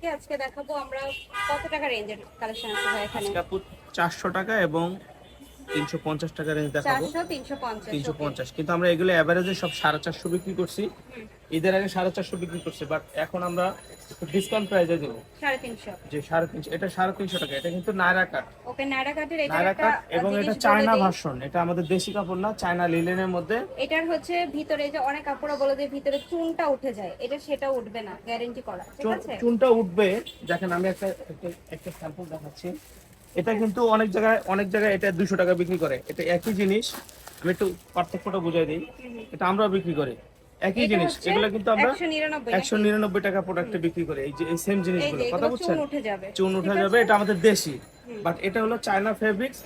থেকে আজকে দেখাবো আমরা কত টাকা রেঞ্জের কালেকশন আছে এখানে? আজকে আপু চারশো টাকা এবং তিনশো পঞ্চাশ টাকা রেঞ্জ দেখাবো। তিনশো পঞ্চাশ কিন্তু আমরা এগুলো অ্যাভারেজে সব সাড়ে চারশো বিক্রি করছি। ঈদের আগে সাড়ে চারশো বিক্রি করছি বাট এখন আমরা ডিসকাউন্ট প্রাইসে দেবো। যে সাড়ে তিনশো এটা সাড়ে তিনশো টাকা এটা কিন্তু নায়রা কাট নায়রা এটা কাট এবং এটা চায়না। ভার্সন এটা আমাদের দেশি কাপড় না চায়না লিলেনের মধ্যে। এটার হচ্ছে ভিতরে যে অনেক কাপড় বলে যে ভিতরে চুনটা উঠে যায় এটা সেটা উঠবে না গ্যারেন্টি করা ঠিক আছে? চুনটা উঠবে। দেখেন আমি একটা একটা- একটা স্যাম্পল দেখাচ্ছি। এটা কিন্তু অনেক জায়গায় অনেক জায়গায় এটা দুশো টাকা বিক্রি করে। এটা একই জিনিস আমি একটু পার্থক্যটা বুঝাই দিই। এটা আমরা বিক্রি করি। একই জিনিস এগুলো কিন্তু আমরা একশো নিরানব্বই টাকা। প্রোডাক্টে বিক্রি করি। এই যে এই সেম জিনিসগুলো। কথা বুঝছেন? চুন উঠে যাবে। এটা আমাদের দেশি। বাট এটা হলো চায়না ফেব্রিক্স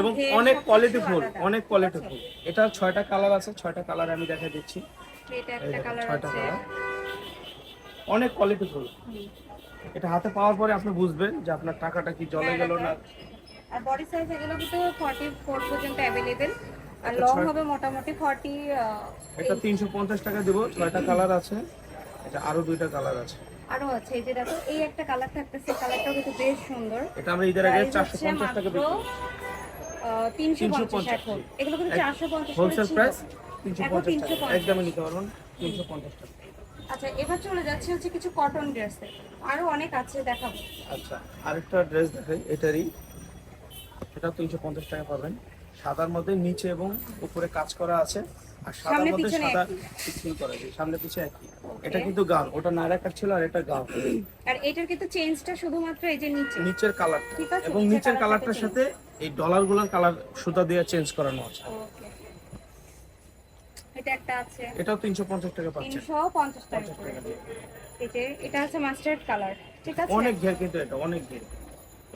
এবং অনেক কোয়ালিটিফুল আলাদা, অনেক ঠিক কোয়ালিটিফুল এটা ছয়টা কালার আছে ছয়টা কালার আমি দেখা দিচ্ছি ছয়টা কালার অনেক কোয়ালিটিফুল হুম। এটা হাতে পাওয়ার পরে আপনি বুঝবেন যে আপনার টাকাটা কি জলে গেল না আর বডি সাইজ এগুলো কিন্তু 44 পর্যন্ত अवेलेबल আর এটা লং ছয়- হবে মোটামুটি 40 এটা তিনশো পঞ্চাশ টাকা দিব ছয়টা কালার আছে এটা আরো দুইটা কালার আছে আরো আছে এই যে দেখো এই একটা কালার থাকতেছে কালারটাও কিন্তু বেশ সুন্দর এটা আমরা ঈদের আগে Price চারশো হচ্ছে পঞ্চাশ টাকা মাত্র, বিক্রি আহ, 350 350 এখন এগুলো কিন্তু 450 হোলসেল করে প্রাইস ছিল। তিনশো এখন পঞ্চাশ টাকা 350 একদমই নিতে পারবেন তিনশো পঞ্চাশ টাকা আচ্ছা এবার চলে যাচ্ছে হচ্ছে কিছু কটন ড্রেসে আরও অনেক আছে দেখাবো। আচ্ছা আরেকটা ড্রেস দেখেন এটারই। এটা তিনশো পঞ্চাশ টাকা পাবেন। সাদার মধ্যে নিচে এবং উপরে কাজ করা আছে। আর সাদার সামনে মধ্যে সাদা। পিছিয়ে করা আছে। সামনে পিছে একই। এটা কিন্তু গাউন। ওটা নায়রা কাট ছিল আর এটা গাউন। আর এটার কিন্তু চেঞ্জটা শুধুমাত্র এই যে নিচে। নিচের কালারটা ঠিক আছে, এবং নিচের কালারটার সাথে এই ডলারগুলোর কালার সুতা দিয়ে চেঞ্জ করানো আছে। এটা একটা আছে। এটাও তিনশো পঞ্চাশ টাকা পাচ্ছেন। তিনশো পঞ্চাশ টাকা যে এটা আছে মাস্টার্ড কালার ঠিক আছে? অনেক ঘের কিন্তু এটা অনেক ঘের।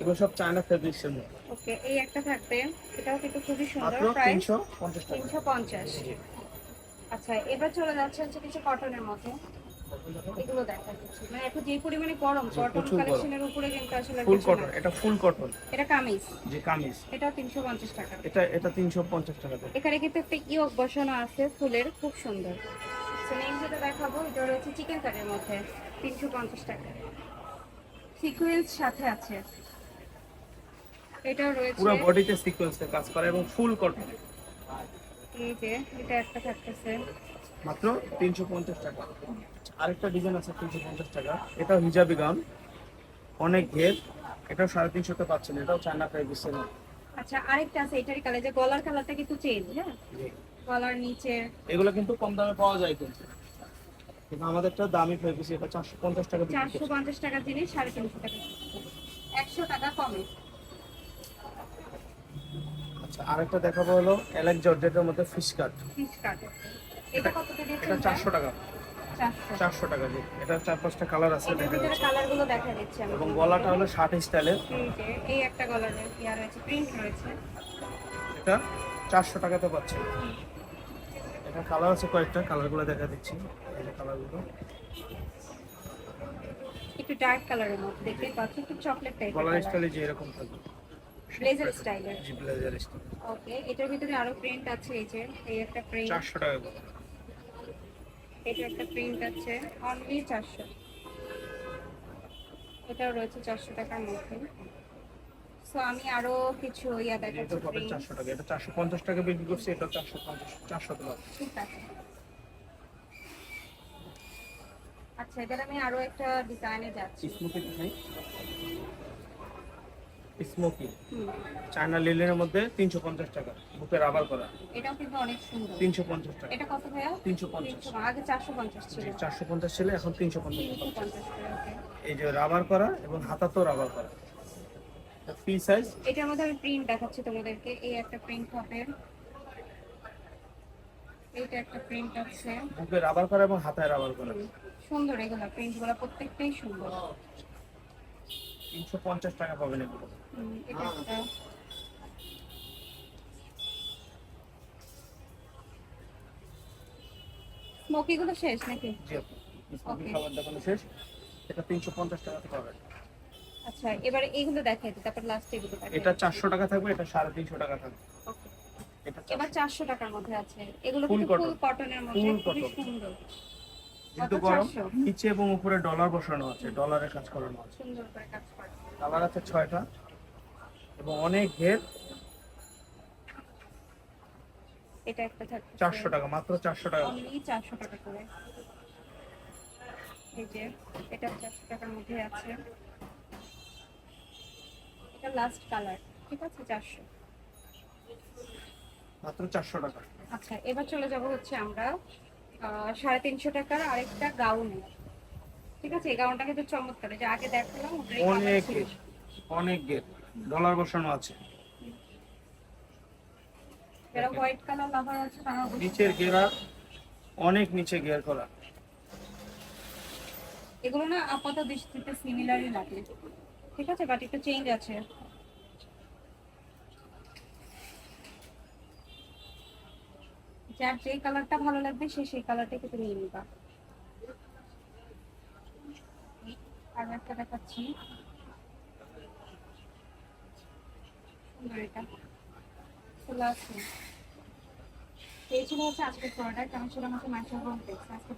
এগুলো সব চায়না ফেব্রিক্স এর মধ্যে। ওকে এই একটা থাকবে। এটাও কিন্তু খুবই সুন্দর প্রাইস তিনশো পঞ্চাশ টাকা। তিনশো পঞ্চাশ। আচ্ছা এবার চলে যাচ্ছে হচ্ছে কিছু কটনের মধ্যে। এগুলো দেখা যাচ্ছে। মানে এখন যে পরিমাণে গরম কটন কালেকশনের উপরে কিন্তু আসলে ফুল কটন এটা ফুল কটন এটা কামিজ। যে কামিজ। এটাও তিনশো পঞ্চাশ টাকা। এটা এটা তিনশো পঞ্চাশ টাকা এখানে কিন্তু একটা ইয়োগ বসানো আছে ফুলের খুব সুন্দর। নেক্সট যেটা দেখাবো এটা রয়েছে চিকেন মধ্যে তিনশো পঞ্চাশ টাকা। সিকুয়েন্স সাথে আছে। রয়েছে। পুরো বডিতে সিকোয়েন্সের কাজ করে এবং ফুল কটন এই যে এটা একটা থাকতেছে। মাত্র তিনশো পঞ্চাশ টাকা। আরেকটা ডিজাইন আছে তিনশো পঞ্চাশ টাকা। এটাও হিজাবি গাউন। অনেক ঘের। এটাও সাড়ে তিনশোতে পাচ্ছেন। এটাও চায়না ফেব্রিক্সের মধ্যে আচ্ছা আরেকটা আছে এটারই কালার যে গলার কালারটা কিন্তু চেঞ্জ হ্যাঁ? গলার নিচে। এগুলো কিন্তু কম দামে পাওয়া যায় কিন্তু। কিন্তু আমাদেরটা দামি ফেব্রিক্স এটা চারশো পঞ্চাশ টাকা চারশো পঞ্চাশ টাকার জিনিস সাড়ে তিনশো টাকা একশো টাকা কমে। আচ্ছা আরেকটা দেখাবো হলো এলেক জর্জেটের মধ্যে ফিশ কাট পিস কাট এটা কত করে এটা দিচ্ছেন চারশো টাকা। চারশো। চারশো টাকা দিয়ে। এটা চার পাঁচটা কালার আছে দেখা যাচ্ছে। দেখা দিচ্ছে এবং গলাটা হলো ষাট স্টাইলের এই একটা কালারের ইয়া রয়েছে প্রিন্ট রয়েছে। এটা চারশো টাকাতে পাচ্ছে এটা কালার আছে কয়েকটা কালারগুলো দেখা দিচ্ছি। এই যে কালারগুলো একটু ডার্ক কালারের মধ্যে দেখতে পাচ্ছি একটু চকলেট টাইপের গলার স্টাইলে যে এরকম থাকবে। ব্লেজার স্টাইলের জি ব্লেজার স্টাইল ওকে এটার ভিতরে আরও প্রিন্ট আছে এই যে এই একটা প্রিন্ট চারশো টাকা করে। এটা একটা প্রিন্ট আছে অনলি চারশো। এটাও রয়েছে চারশো টাকার মধ্যে। সো আমি আরও কিছু ইয়া এটা দেখাচ্ছি চারশো টাকা। এটা চারশো পঞ্চাশ টাকা বিক্রি করছে এটা চারশো পঞ্চাশ চারশো টাকা ঠিক আছে। আচ্ছা এবার আমি আরও একটা ডিজাইনে যাচ্ছি। দেখাই। স্মোকি। চায়না লিলেনের মধ্যে তিনশো পঞ্চাশ টাকা বুকে রাবার করা। এটাও কিন্তু অনেক সুন্দর। তিনশো পঞ্চাশ টাকা। এটা কত ভাইয়া? তিনশো পঞ্চাশ। আগে চারশো পঞ্চাশ ছিল। চারশো পঞ্চাশ ছিল এখন তিনশো পঞ্চাশ এই যে রাবার করা এবং হাতাতেও রাবার করা। ফ্রি সাইজ এটার মধ্যে আমি প্রিন্ট দেখাচ্ছি তোমাদেরকে। এই একটা প্রিন্ট হবে। এইটা একটা প্রিন্ট আছে। বুকে রাবার করা এবং হাতায় রাবার করা। সুন্দর এগুলো। প্রিন্টগুলো প্রত্যেকটাই সুন্দর। তিনশো পঞ্চাশ টাকা পাবেন এগুলো। স্মোকি গুলো শেষ নাকি? জি আপু। স্মোকি খাবার দেখানো শেষ। এটা তিনশো পঞ্চাশ টাকাতে পাবেন। আচ্ছা এবারে এইগুলো দেখাই দিই তারপর লাস্ট এগুলো দেখাই এটা চারশো টাকা থাকবে এটা সাড়ে তিনশো টাকা থাকবে. এটা এবার চারশো টাকার মধ্যে আছে। এগুলো ফুল কটনের মধ্যে cotton. সুন্দর। কিন্তু গরম নিচে এবং উপরে ডলার বসানো আছে ডলারের কাজ করানো আছে। সুন্দর করে কাজ করা কালার আছে ছয়টা এবং অনেক ঘের। এটা একটা চারশো টাকা মাত্র চারশো টাকা। অনলি চারশো টাকা করে। এই যে এটা চারশো টাকার মধ্যে আছে। এটা লাস্ট কালার ঠিক আছে? চারশো। মাত্র চারশো টাকা। আচ্ছা এবার চলে যাব হচ্ছে আমরা আহ, সাড়ে তিনশো টাকার আরেকটা গাউনে ঠিক আছে এই গাউনটা কিন্তু চমৎকার যে আগে দেখালাম অনেক। অনেক ঘের ডলার বসানো আছে। যারা হোয়াইট কালার লাভার আছে নিচের ঘেরা অনেক নিচে ঘের করা। এগুলো না আপাত দৃষ্টিতে সিমিলারই লাগে। ঠিক আছে বাট একটু চেঞ্জ আছে। যার যে কালারটা ভালো লাগবে সে সেই কালারটা কিন্তু নিয়ে নিবা। আর একটা দেখাচ্ছি এটা হচ্ছে আজকের প্রোডাক্ট আমি ছিলাম হচ্ছে টেক্স আজকে